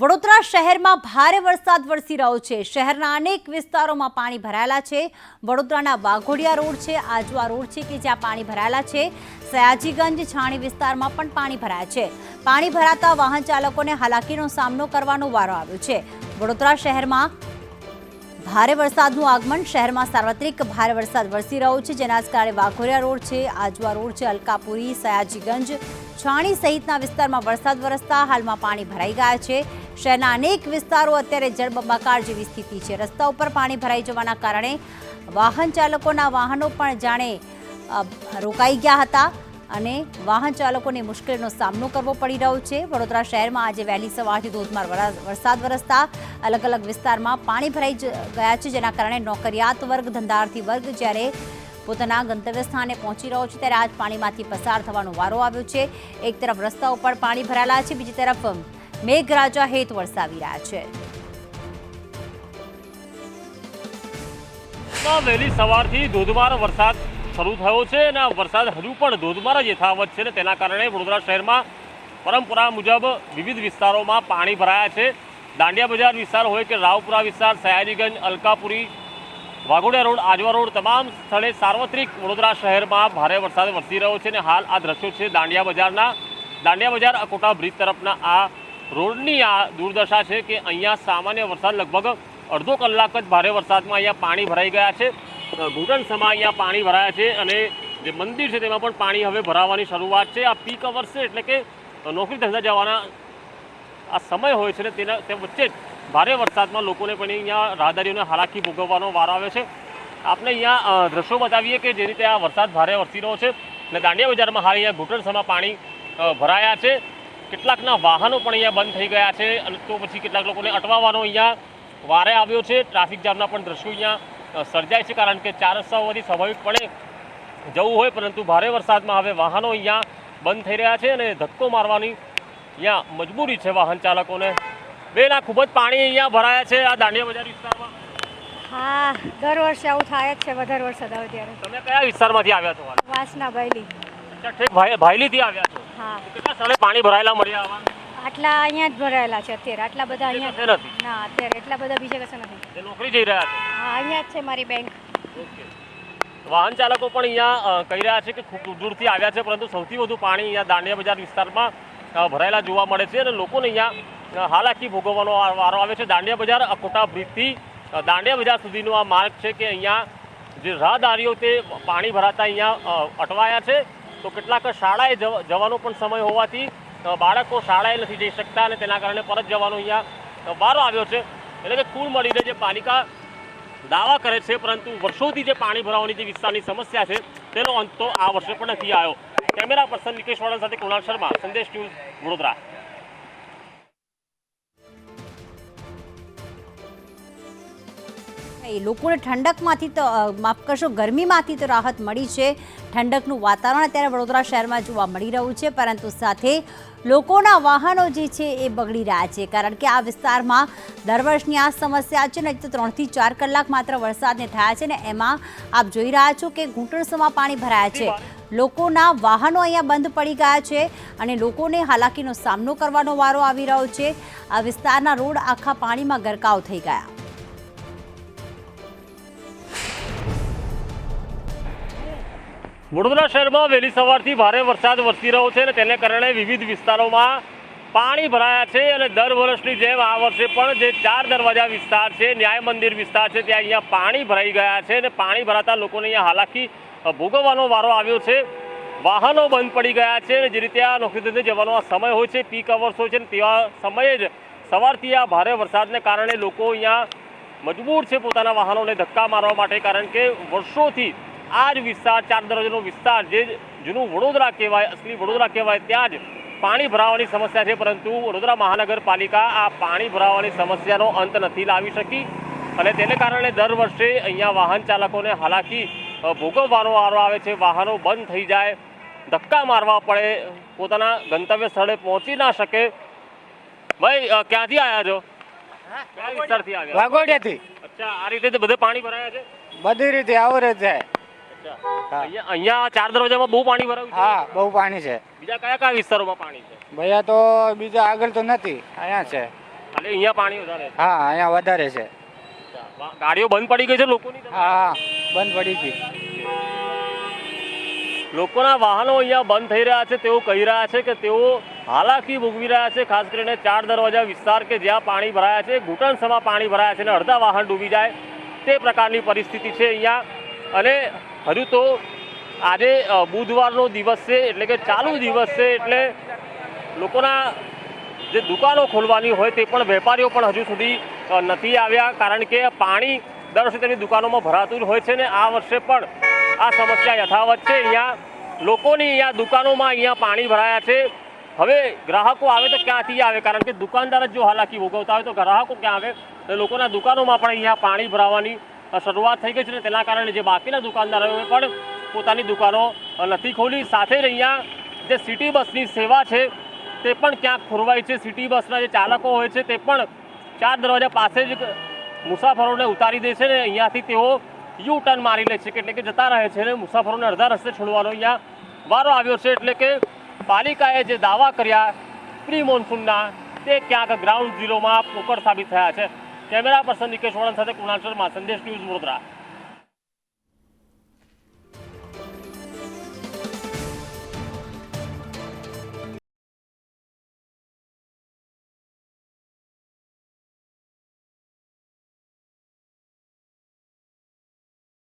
વડોદરા શહેરમાં ભારે વરસાદ વરસી રહ્યો છે. શહેરના અનેક વિસ્તારોમાં પાણી ભરાયેલા છે. વડોદરાના વાઘોડિયા રોડ છે આજવા રોડ છે કે જ્યાં પાણી ભરાયેલા છે. સયાજીગંજ, છાણી વિસ્તારમાં પણ પાણી ભરાયા છે. પાણી ભરાતા વાહન ચાલકોને હાલાકીનો સામનો કરવાનો વારો આવ્યો છે. વડોદરા શહેરમાં ભારે વરસાદનું આગમન. શહેરમાં સાર્વત્રિક ભારે વરસાદ વરસી રહ્યો છે. જેના કારણે વાઘોડિયા રોડ છે આજવા રોડ છે, અલકાપુરી, સયાજીગંજ, છાણી સહિતના વિસ્તારમાં વરસાદ વરસતા હાલમાં પાણી ભરાઈ ગયા છે. શહેરના અનેક વિસ્તારો અત્યારે જળબંબાકાર જેવી સ્થિતિ છે. રસ્તા ઉપર પાણી ભરાઈ જવાના કારણે વાહન ચાલકોના વાહનો પણ જાણે રોકાઈ ગયા હતા અને વાહન ચાલકોને મુશ્કેલીનો સામનો કરવો પડી રહ્યો છે. વડોદરા શહેરમાં આજે વહેલી સવારથી ધોધમાર વરા- વરસાદ વરસતા અલગ અલગ વિસ્તારમાં પાણી ભરાઈ ગયા છે, જેના કારણે નોકરિયાત વર્ગ, ધંધાર્થી વર્ગ જ્યારે પોતાના ગંતવ્ય સ્થાને પહોંચી રહ્યો છે, ત્યારે આજ પાણીમાંથી પસાર થવાનો વારો આવ્યો છે. એક તરફ રસ્તા ઉપર પાણી ભરાયેલા છે, બીજી તરફ મેઘરાજા હેત વરસાવી રહ્યા છે. વહેલી સવારથી ધોધમાર વરસાદ શરૂ થયો છે અને આ વરસાદ હજુ પણ ધોધમાર જ યથાવત છે ને તેના કારણે વડોદરા શહેરમાં પરંપરા મુજબ વિવિધ વિસ્તારોમાં પાણી ભરાયા છે. દાંડિયા બજાર વિસ્તાર હોય કે રાવપુરા વિસ્તાર, સયાજીગંજ, અલકાપુરી, વાઘોડિયા રોડ, આજવા રોડ તમામ સ્થળે સાર્વત્રિક વડોદરા શહેરમાં ભારે વરસાદ વરસી રહ્યો છે અને હાલ આ દ્રશ્યો છે દાંડિયા બજારના. દાંડિયા બજાર અકોટા બ્રિજ તરફના આ રોડની આ દુર્દશા છે કે અહીંયા સામાન્ય વરસાદ લગભગ અડધો કલાક જ ભારે વરસાદમાં અહીંયા પાણી ભરાઈ ગયા છે. ઘૂંટણ સમા અહીંયા પાણી ભરાયા છે અને જે મંદિર છે તેમાં પણ પાણી હવે ભરાવાની શરૂઆત છે. આ પીક અવર્સ છે એટલે કે નોકરી ધંધા જવાના આ સમય હોય છે ને તેના તે વચ્ચે જ ભારે વરસાદમાં લોકોને પણ અહીંયા રાહદારીઓને હાલાકી ભોગવવાનો વાર આવે છે. આપણે અહીંયા દ્રશ્યો બતાવીએ કે જે રીતે આ વરસાદ ભારે વરસી રહ્યો છે અને દાંડિયા બજારમાં હાલ અહીંયા ઘૂંટણસમાં પાણી ભરાયા છે. કેટલાકના વાહનો પણ અહીંયા બંધ થઈ ગયા છે. અને તો પછી કેટલાક લોકોને અટવાવાનો અહીંયા વારે આવ્યો છે. ટ્રાફિક જામના પણ દ્રશ્યો અહીંયા સર્જાય છે કારણ કે ચાર રસ્તાઓમાંથી સ્વાભાવિકપણે જવું હોય પરંતુ ભારે વરસાદમાં હવે વાહનો અહીંયા બંધ થઈ રહ્યા છે અને ધક્કો મારવાની અહીંયા મજબૂરી છે વાહન ચાલકોને. બેન આ ખૂબ જ પાણી અહીંયા ભરાયા છે આ દાંડિયા બજાર વિસ્તારમાં. હા દર વર્ષે આવું થાય જ છે વધારે વરસાદ આવે ત્યારે. તમે કયા વિસ્તારમાંથી આવ્યા છો? વાસના ભાઈલી ભાઈલીથી આવ્યા છો? હા. કેટલા સ્થળે પાણી ભરાયેલા મળ્યા આવા? આટલા અહીંયા જ ભરાયેલા છે અત્યારે. આટલા બધા અહીંયા નથી. ના અત્યારે એટલા બધા બીજે કશે નથી. નોકરી જઈ રહ્યા છે? હા અહીંયા જ છે મારી બેંક ઓકે. વાહન ચાલકો પણ અહીંયા કહી રહ્યા છે કે ખૂબ દૂર દૂરથી આવ્યા છે પરંતુ સૌથી વધુ પાણી અહીંયા દાંડિયા બજાર વિસ્તારમાં ભરાયેલા જોવા મળે છે અને લોકોને અહીંયા હાલાકી ભોગવવાનો વારો આવે છે. દાંડિયા બજાર અકોટા બ્રિજથી દાંડિયા બજાર સુધીનો આ માર્ગ છે કે અહીંયા જે રાહદારીઓ તે પાણી ભરાતા અહીંયા અટવાયા છે. તો કેટલાક શાળાએ જવ- જવાનો પણ સમય હોવાથી બાળકો શાળાએ નથી જઈ શકતા અને તેના કારણે પરત જવાનો અહીંયા વારો આવ્યો છે. એટલે કે કુલ મળીને જે પાલિકા દાવા કરે છે, પરંતુ વર્ષોથી જે પાણી ભરાવાની જે વિસ્તારની સમસ્યા છે, તેનો અંત તો આ વર્ષે પણ નથી આવ્યો. કેમેરા પર્સન નિકેશ વાળા સાથે કુણાલ શર્મા, સંદેશ ન્યૂઝ વડોદરા. એ લોકોને ઠંડકમાંથી તો માફ કરશો, ગરમીમાંથી તો રાહત મળી છે. ઠંડકનું વાતાવરણ અત્યારે વડોદરા શહેરમાં જોવા મળી રહ્યું છે, પરંતુ સાથે લોકોના વાહનો જે છે એ બગડી રહ્યા છે. કારણ કે આ વિસ્તારમાં દર વર્ષની આ સમસ્યા છે ને તો ત્રણથી ચાર કલાક માત્ર વરસાદને થયા છે ને એમાં આપ જોઈ રહ્યા છો કે ઘૂંટણસમાં પાણી ભરાયા છે. લોકોના વાહનો અહીંયા બંધ પડી ગયા છે અને લોકોને હાલાકીનો સામનો કરવાનો વારો આવી રહ્યો છે. આ વિસ્તારના રોડ આખા પાણીમાં ગરકાવ થઈ ગયા. વડોદરા શહેરમાં વહેલી સવારથી ભારે વરસાદ વરસી રહ્યો છે અને તેને કારણે વિવિધ વિસ્તારોમાં પાણી ભરાયા છે અને દર વર્ષની જેમ આ વર્ષે પણ જે ચાર દરવાજા વિસ્તાર છે, ન્યાય મંદિર વિસ્તાર છે, ત્યાં અહીંયા પાણી ભરાઈ ગયા છે અને પાણી ભરાતા લોકોને અહીંયા હાલાકી ભોગવવાનો વારો આવ્યો છે. વાહનો બંધ પડી ગયા છે અને જે રીતે આ નોકરી ધંધે જવાનો આ સમય હોય છે પીક અવર્સ હોય છે ને તેવા સમયે જ સવારથી આ ભારે વરસાદને કારણે લોકો અહીંયા મજબૂર છે પોતાના વાહનોને ધક્કા મારવા માટે કારણ કે વર્ષોથી આ જ વિસ્તાર ચાર દરવાજાનો વિસ્તાર જે જૂનું વડોદરા કહેવાય અસલી વડોદરા કહેવાય ત્યાં જ પાણી ભરાવાની સમસ્યા છે પરંતુ વડોદરા મહાનગરપાલિકા આ પાણી ભરાવાની સમસ્યાનો અંત નથી લાવી શકી. અને તેને કારણે દર વર્ષે અહીંયા વાહન ચાલકોને હાલાકી ભોગવવાનો વારો આવે છે. વાહનો બંધ થઈ જાય ધક્કા મારવા પડે પોતાના ગંતવ્ય સ્થળે પહોંચી ના શકે. ભાઈ ક્યાંથી આવ્યા છો? કયા વિસ્તારથી આવ્યા? વાઘોડિયાથી. અચ્છા આ રીતે બધે પાણી ભરાયા છે? બધી રીતે છે. અચ્છા અહીંયા અહીંયા ચાર દરવાજામાં બહુ પાણી ભરાયું હા બહુ પાણી છે. બીજા કયા કયા વિસ્તારોમાં પાણી છે? ભૈયા તો બીજા આગળ તો નથી અહીંયા છે. એટલે અહીંયા પાણી વધારે હા અહીંયા વધારે છે. ગાડીઓ બંધ પડી ગઈ છે લોકોની હા હા. બંધ પડી ગઈ. લોકોના વાહનો અહીંયા બંધ થઈ રહ્યા છે. તેઓ કહી રહ્યા છે કે તેઓ હાલાકી ભોગવી રહ્યા છે ખાસ કરીને ચાર દરવાજા વિસ્તાર કે જ્યાં પાણી ભરાયા છે. ઘૂંટણસમાં પાણી ભરાયા છે અને અડધા વાહન ડૂબી જાય. તે પ્રકારની પરિસ્થિતિ છે અહીંયા. અને હજુ તો આજે બુધવારનો દિવસ છે એટલે કે ચાલુ દિવસ છે એટલે લોકોના જે દુકાનો ખોલવાની હોય તે પણ વેપારીઓ પણ હજુ સુધી નથી આવ્યા. કારણ કે પાણી દર વર્ષે તેમની દુકાનોમાં ભરાતું હોય છે ને આ વર્ષે પણ આ સમસ્યા યથાવત છે. અહીંયા લોકોની અહીંયા દુકાનોમાં અહીંયા પાણી ભરાયા છે. હવે ગ્રાહકો આવે તો ક્યાંથી આવે? કારણ કે દુકાનદાર જ જો હાલાકી ભોગવતા હોય તો ગ્રાહકો ક્યાં આવે? લોકોના દુકાનોમાં પણ અહીંયા પાણી ભરાવાની શરૂઆત થઈ ગઈ છે તેના કારણે જે બાકીના દુકાનદારોએ પણ પોતાની દુકાનો નથી ખોલી. સાથે જ અહીંયા જે સિટી બસની સેવા છે તે પણ ક્યાંક ખોરવાઈ છે. સિટી બસના જે ચાલકો હોય છે તે પણ ચાર દરવાજા પાસે જ મુસાફરોને ઉતારી દે છે ને અહીંયાથી તેઓ યુ ટર્ન મારી લે છે. એટલે કે જતા રહે છે ને મુસાફરોને અડધા રસ્તે છોડવાનો અહીંયા વારો આવ્યો છે. એટલે કે પાલિકાએ જે દાવા કર્યા પ્રી મોન્સૂનના તે ક્યાંક ગ્રાઉન્ડ ઝીરોમાં પોકળ સાબિત થયા છે. કેમેરા પર્સન નિકેશ વળન સાથે કુણાલ શર્મા સંદેશ ન્યૂઝ વડોદરા.